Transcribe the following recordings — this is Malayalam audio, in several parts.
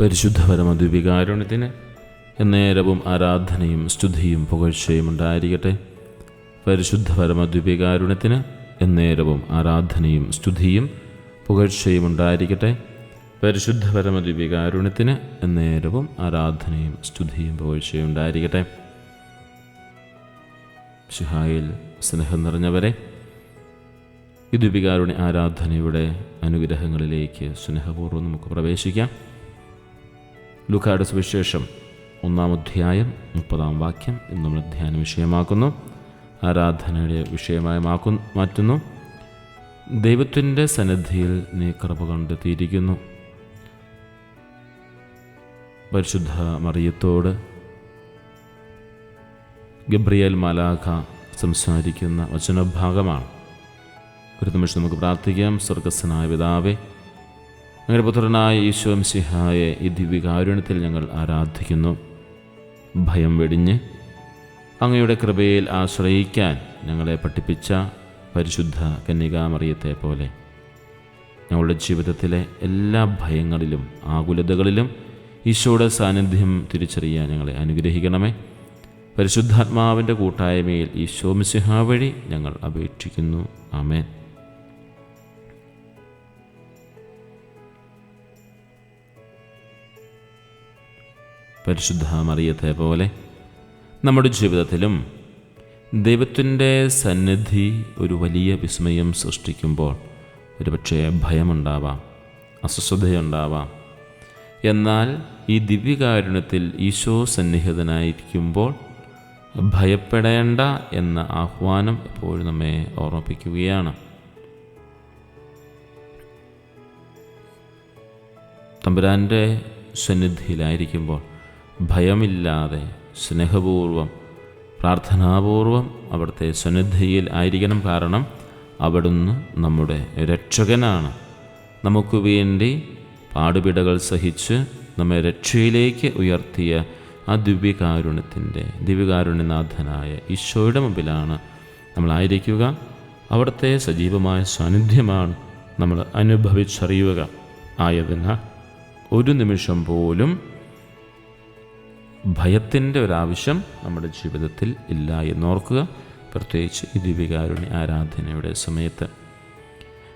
പരിശുദ്ധ പരമദ്വീപികാരുണ്യത്തിന് എന്നേരവും ആരാധനയും സ്തുതിയും പുകഴ്ചയും ഉണ്ടായിരിക്കട്ടെ. പരിശുദ്ധ പരമദ്വീപികാരുണ്യത്തിന് എന്നേരവും ആരാധനയും സ്തുതിയും പുകഴ്ചയും ഉണ്ടായിരിക്കട്ടെ. പരിശുദ്ധ പരമദ്വീപികാരുണ്യത്തിന് എന്നേരവും ആരാധനയും സ്തുതിയും പുകഴ്ചയും ഉണ്ടായിരിക്കട്ടെ. ഷിഹായിൽ സ്നേഹം നിറഞ്ഞവരെ ഈ ദുപികാരുണ്യ ആരാധനയുടെ അനുഗ്രഹങ്ങളിലേക്ക് സ്നേഹപൂർവം നമുക്ക് പ്രവേശിക്കാം. ലുക്കായുടെ സുവിശേഷം ഒന്നാം അധ്യായം മുപ്പതാം വാക്യം എന്ന് നമ്മൾ ധ്യാന വിഷയമാക്കുന്നു. ആരാധനയുടെ വിഷയമായി മാക്കു മാറ്റുന്നു. ദൈവത്തിന്റെ സന്നിധിയിൽ നീ കൃപ കണ്ടെത്തിയിരിക്കുന്നു. പരിശുദ്ധ മറിയത്തോട് ഗബ്രിയേൽ മലാഖ സംസാരിക്കുന്ന വചനഭാഗമാണ്. ഒരു നിമിഷം നമുക്ക് പ്രാർത്ഥിക്കാം. സ്വർഗസ്സനായ പിതാവേ ഞങ്ങളുടെ പുത്രനായ ഈശോം സിഹായെ ഈ ദിവ്യകാരുണ്യത്തിൽ ഞങ്ങൾ ആരാധിക്കുന്നു. ഭയം വെടിഞ്ഞ് അങ്ങയുടെ കൃപയിൽ ആശ്രയിക്കാൻ ഞങ്ങളെ പഠിപ്പിച്ച പരിശുദ്ധ കന്യകാമറിയത്തെ പോലെ ഞങ്ങളുടെ ജീവിതത്തിലെ എല്ലാ ഭയങ്ങളിലും ആകുലതകളിലും ഈശോയുടെ സാന്നിധ്യം തിരിച്ചറിയാൻ ഞങ്ങളെ അനുഗ്രഹിക്കണമേ. പരിശുദ്ധാത്മാവിന്റെ കൂട്ടായ്മയിൽ ഈശോ മിസിഹ വഴി ഞങ്ങൾ അപേക്ഷിക്കുന്നു. ആമേൻ. പരിശുദ്ധ മറിയത്തെ പോലെ നമ്മുടെ ജീവിതത്തിലും ദൈവത്തിന്റെ സന്നിധി ഒരു വലിയ വിസ്മയം സൃഷ്ടിക്കുമ്പോൾ ഒരുപക്ഷെ ഭയമുണ്ടാവാം അസ്വസ്ഥതയുണ്ടാവാം. എന്നാൽ ഈ ദിവ്യകാരുണ്യത്തിൽ ഈശോ സന്നിഹിതനായിരിക്കുമ്പോൾ ഭയപ്പെടേണ്ട എന്ന ആഹ്വാനം എപ്പോഴും നമ്മെ ഓർമ്മിപ്പിക്കുകയാണ്. തമ്പുരാന്റെ സന്നിധിയിലായിരിക്കുമ്പോൾ ഭയമില്ലാതെ സ്നേഹപൂർവം പ്രാർത്ഥനാപൂർവം അവിടുത്തെ സന്നിധിയിൽ ആയിരിക്കണം കാരണം അവിടുന്ന് നമ്മുടെ രക്ഷകനാണ്. നമുക്ക് വേണ്ടി പാടുപിടകൾ സഹിച്ച് നമ്മെ രക്ഷയിലേക്ക് ഉയർത്തിയ ആ ദിവ്യകാരുണ്യത്തിന്റെ ദിവ്യകാരുണ്യനാഥനായ ഈശോയുടെ മുമ്പിലാണ് നമ്മളായിരിക്കുക അവിടുത്തെ സജീവമായ സാന്നിധ്യമാണ് നമ്മൾ അനുഭവിച്ചറിയുക. ആയതിനാൽ ഒരു നിമിഷം പോലും ഭയത്തിന്റെ ഒരാവശ്യം നമ്മുടെ ജീവിതത്തിൽ ഇല്ല എന്നോർക്കുക. പ്രത്യേകിച്ച് ഈ ദിവ്യകാരുണ്യ ആരാധനയുടെ സമയത്ത്.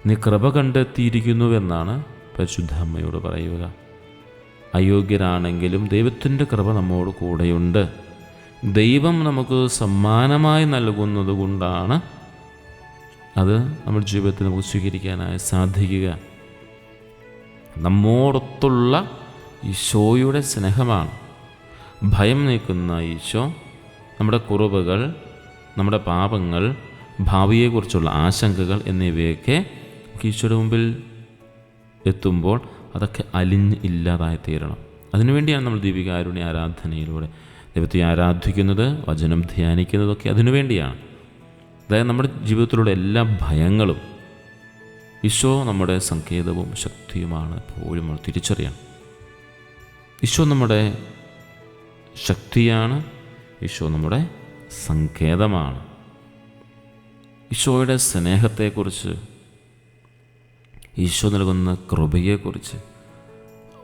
നീ കൃപ കണ്ടെത്തിയിരിക്കുന്നുവെന്നാണ് പരിശുദ്ധ അമ്മയോട് പറയുക. അയോഗ്യരാണെങ്കിലും ദൈവത്തിന്റെ കൃപ നമ്മോട് കൂടെയുണ്ട്. ദൈവം നമുക്ക് സമ്മാനമായി നൽകുന്നത് കൊണ്ടാണ് അത് നമ്മുടെ ജീവിതത്തിൽ നമുക്ക് സ്വീകരിക്കാനായി സാധിക്കുക. നമ്മോടൊത്തുള്ള ഈശോയുടെ സ്നേഹമാണ്. ഭയം നീക്കുന്ന ഈശോ നമ്മുടെ കുറവുകൾ നമ്മുടെ പാപങ്ങൾ ഭാവിയെക്കുറിച്ചുള്ള ആശങ്കകൾ എന്നിവയൊക്കെ ഈശോയുടെ മുമ്പിൽ എത്തുമ്പോൾ അതൊക്കെ അലിഞ്ഞ് ഇല്ലാതായി തീരണം. അതിനുവേണ്ടിയാണ് നമ്മൾ ദീപികാരുണ്യ ആരാധനയിലൂടെ ദൈവത്തെ ആരാധിക്കുന്നത് വചനം ധ്യാനിക്കുന്നതൊക്കെ അതിനുവേണ്ടിയാണ്. അതായത് നമ്മുടെ ജീവിതത്തിലുള്ള എല്ലാ ഭയങ്ങളും ഈശോ നമ്മുടെ സങ്കേതവും ശക്തിയുമാണ് എപ്പോഴും തിരിച്ചറിയണം. ഈശോ നമ്മുടെ ശക്തിയാണ്. ഈശോ നമ്മുടെ സങ്കേതമാണ്. ഈശോയുടെ സ്നേഹത്തെക്കുറിച്ച് ഈശോ നൽകുന്ന കൃപയെക്കുറിച്ച്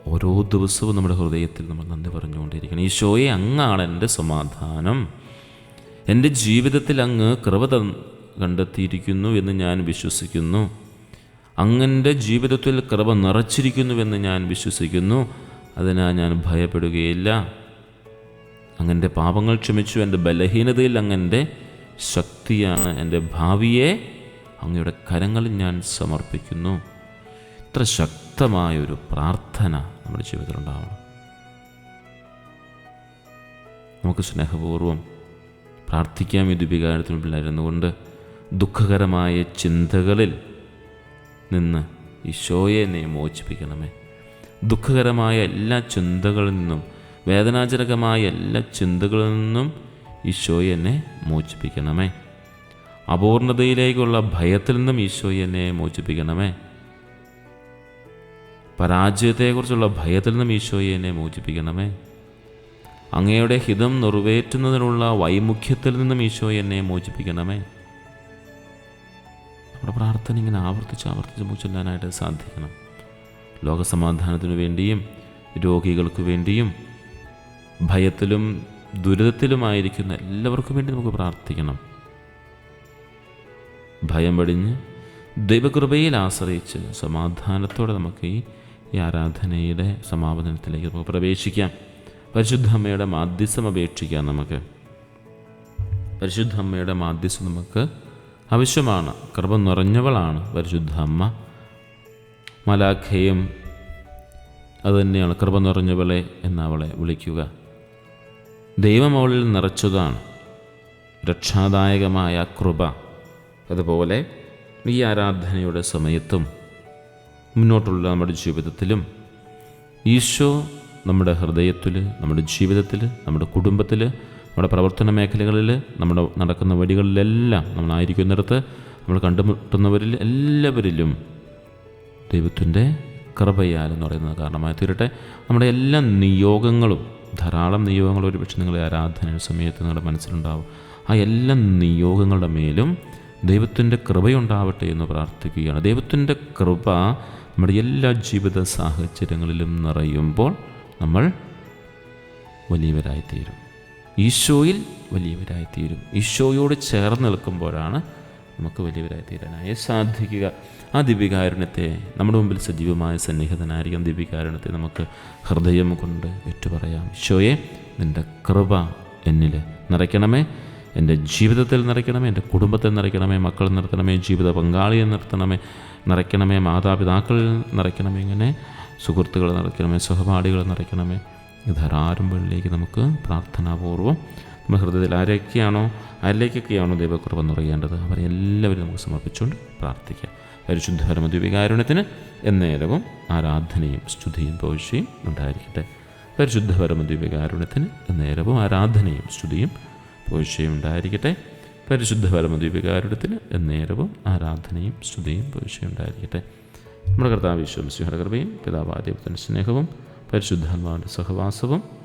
ഓരോ ദിവസവും നമ്മുടെ ഹൃദയത്തിൽ നമ്മൾ നന്ദി പറഞ്ഞുകൊണ്ടിരിക്കണം. ഈശോയെ അങ്ങാണ് എന്റെ സമാധാനം. എന്റെ ജീവിതത്തിൽ അങ്ങ് കൃപ കണ്ടെത്തിയിരിക്കുന്നു എന്ന് ഞാൻ വിശ്വസിക്കുന്നു. അങ്ങന്റെ ജീവിതത്തിൽ കൃപ നിറച്ചിരിക്കുന്നുവെന്ന് ഞാൻ വിശ്വസിക്കുന്നു. അതിനാൽ ഞാൻ ഭയപ്പെടുകയില്ല. അങ്ങന്റെ പാപങ്ങൾ ക്ഷമിച്ചു എന്റെ ബലഹീനതയിൽ അങ്ങന്റെ ശക്തിയാണ് എന്റെ ഭാവിയെ അങ്ങയുടെ കരങ്ങളിൽ ഞാൻ സമർപ്പിക്കുന്നു. ഇത്ര ശക്തമായൊരു പ്രാർത്ഥന നമ്മുടെ ജീവിതത്തിൽ ഉണ്ടാവണം. നമുക്ക് സ്നേഹപൂർവം പ്രാർത്ഥിക്കാം. ഈ ദുപികാരത്തിന് പിള്ളേരുന്നുകൊണ്ട് കൊണ്ട് ദുഃഖകരമായ ചിന്തകളിൽ നിന്ന് ഈശോയെ നീ മോചിപ്പിക്കണമേ. ദുഃഖകരമായ എല്ലാ ചിന്തകളിൽ നിന്നും വേദനാജനകമായ എല്ലാ ചിന്തകളിൽ നിന്നും ഈശോയെ എന്നെ മോചിപ്പിക്കണമേ. അപൂർണതയിലേക്കുള്ള ഭയത്തിൽ നിന്നും ഈശോയെ എന്നെ മോചിപ്പിക്കണമേ. പരാജയത്തെക്കുറിച്ചുള്ള ഭയത്തിൽ നിന്നും ഈശോയെ എന്നെ മോചിപ്പിക്കണമേ. അങ്ങയുടെ ഹിതം നിറവേറ്റുന്നതിനുള്ള വൈമുഖ്യത്തിൽ നിന്നും ഈശോയെ എന്നെ മോചിപ്പിക്കണമേ. നമ്മുടെ പ്രാർത്ഥന ഇങ്ങനെ ആവർത്തിച്ച് ആവർത്തിച്ച് ചൊല്ലാനായിട്ട് സാധിക്കണം. ലോകസമാധാനത്തിനു വേണ്ടിയും രോഗികൾക്ക് വേണ്ടിയും ഭയത്തിലും ദുരിതത്തിലുമായിരിക്കുന്ന എല്ലാവർക്കും വേണ്ടി നമുക്ക് പ്രാർത്ഥിക്കണം. ഭയം വെടിഞ്ഞ് ദൈവകൃപയിൽ ആശ്രയിച്ച് സമാധാനത്തോടെ നമുക്ക് ഈ ആരാധനയുടെ സമാപനത്തിലേക്ക് നമുക്ക് പ്രവേശിക്കാം. പരിശുദ്ധ അമ്മയുടെ മാധ്യസ്ഥം അപേക്ഷിക്കാം നമുക്ക്. പരിശുദ്ധ അമ്മയുടെ മാധ്യസ്ഥം നമുക്ക് ആവശ്യമാണ്. കൃപ നിറഞ്ഞവളാണ് പരിശുദ്ധ അമ്മ. മലാഖയും അതുതന്നെയാണ് കൃപ നിറഞ്ഞവളെ എന്നവളെ വിളിക്കുക. ദൈവം അവളിൽ നിറച്ചതാണ്. രക്ഷാദായകമായ കൃപ. അതുപോലെ ഈ ആരാധനയുടെ സമയത്തും മുന്നോട്ടുള്ള നമ്മുടെ ജീവിതത്തിലും ഈശോ നമ്മുടെ ഹൃദയത്തിൽ നമ്മുടെ ജീവിതത്തിൽ നമ്മുടെ കുടുംബത്തിൽ നമ്മുടെ പ്രവർത്തന മേഖലകളിൽ നമ്മുടെ നടക്കുന്ന വഴികളിലെല്ലാം നമ്മളായിരിക്കുന്നിടത്ത് നമ്മൾ കണ്ടുമുട്ടുന്നവരിൽ എല്ലാവരിലും ദൈവത്തിന്റെ കൃപയാൽ എന്ന് പറയുന്നത് കാരണമായി തീരട്ടെ. നമ്മുടെ എല്ലാ നിയോഗങ്ങളും ധാരാളം നിയോഗങ്ങൾ ഒരുപക്ഷെ നിങ്ങളെ ആരാധന സമയത്ത് നിങ്ങളുടെ മനസ്സിലുണ്ടാവും. ആ എല്ലാ നിയോഗങ്ങളുടെ മേലും ദൈവത്തിന്റെ കൃപയുണ്ടാവട്ടെ എന്ന് പ്രാർത്ഥിക്കുകയാണ്. ദൈവത്തിന്റെ കൃപ നമ്മുടെ എല്ലാ ജീവിത സാഹചര്യങ്ങളിലും നിറയുമ്പോൾ നമ്മൾ വലിയവരായിത്തീരും. ഈശോയിൽ വലിയവരായിത്തീരും. ഈശോയോട് ചേർന്ന് നിൽക്കുമ്പോഴാണ് നമുക്ക് വലിയവരായിത്തീരാനായി സാധിക്കുക ആ ദിവ്യകാരുണ്യത്തെ നമ്മുടെ മുമ്പിൽ സജീവമായ സന്നിഹിതനായിരിക്കും. ദിവ്യകാരുണ്യത്തെ നമുക്ക് ഹൃദയം കൊണ്ട് ഏറ്റുപറയാം. ഈശോയെ നിന്റെ കൃപ എന്നിൽ നിറയ്ക്കണമേ. എന്റെ ജീവിതത്തിൽ നിറയ്ക്കണമേ. എന്റെ കുടുംബത്തിൽ നിറയ്ക്കണമേ. മക്കൾ നിർത്തണമേ ജീവിത പങ്കാളിയെ നിർത്തണമേ നിറയ്ക്കണമേ. മാതാപിതാക്കളിൽ നിറയ്ക്കണമേ ഇങ്ങനെ. സുഹൃത്തുക്കളെ നിറയ്ക്കണമേ. സഹപാഠികൾ നിറയ്ക്കണമേ. ധാരാരംഭങ്ങളിലേക്ക് നമുക്ക് പ്രാർത്ഥനാപൂർവം നമ്മുടെ ഹൃദയത്തിൽ ആരൊക്കെയാണോ ആരിലേക്കൊക്കെയാണോ ദൈവക്കുറവ് നിറയേണ്ടത് അവരെ എല്ലാവരും നമുക്ക് സമർപ്പിച്ചുകൊണ്ട് പ്രാർത്ഥിക്കാം. പരിശുദ്ധ പരമദ്വീപികാരുണ്യത്തിന് എന്നേരവും ആരാധനയും സ്തുതിയും പോഷയും ഉണ്ടായിരിക്കട്ടെ. പരിശുദ്ധ പരമദ്വീപികാരുണ്യത്തിന് എന്നേരവും ആരാധനയും സ്തുതിയും പോഷയും ഉണ്ടായിരിക്കട്ടെ. പരിശുദ്ധ പരമദ്വീപികാരുണ്യത്തിന് എന്നേരവും ആരാധനയും സ്തുതിയും പോഷയും ഉണ്ടായിരിക്കട്ടെ. നമ്മുടെ കർത്താവ് വിശ്വം സിംഹകൃപയും പിതാവാദ്യത്തിന്റെ സ്നേഹവും പരിശുദ്ധാത്മാവിന്റെ സഹവാസവും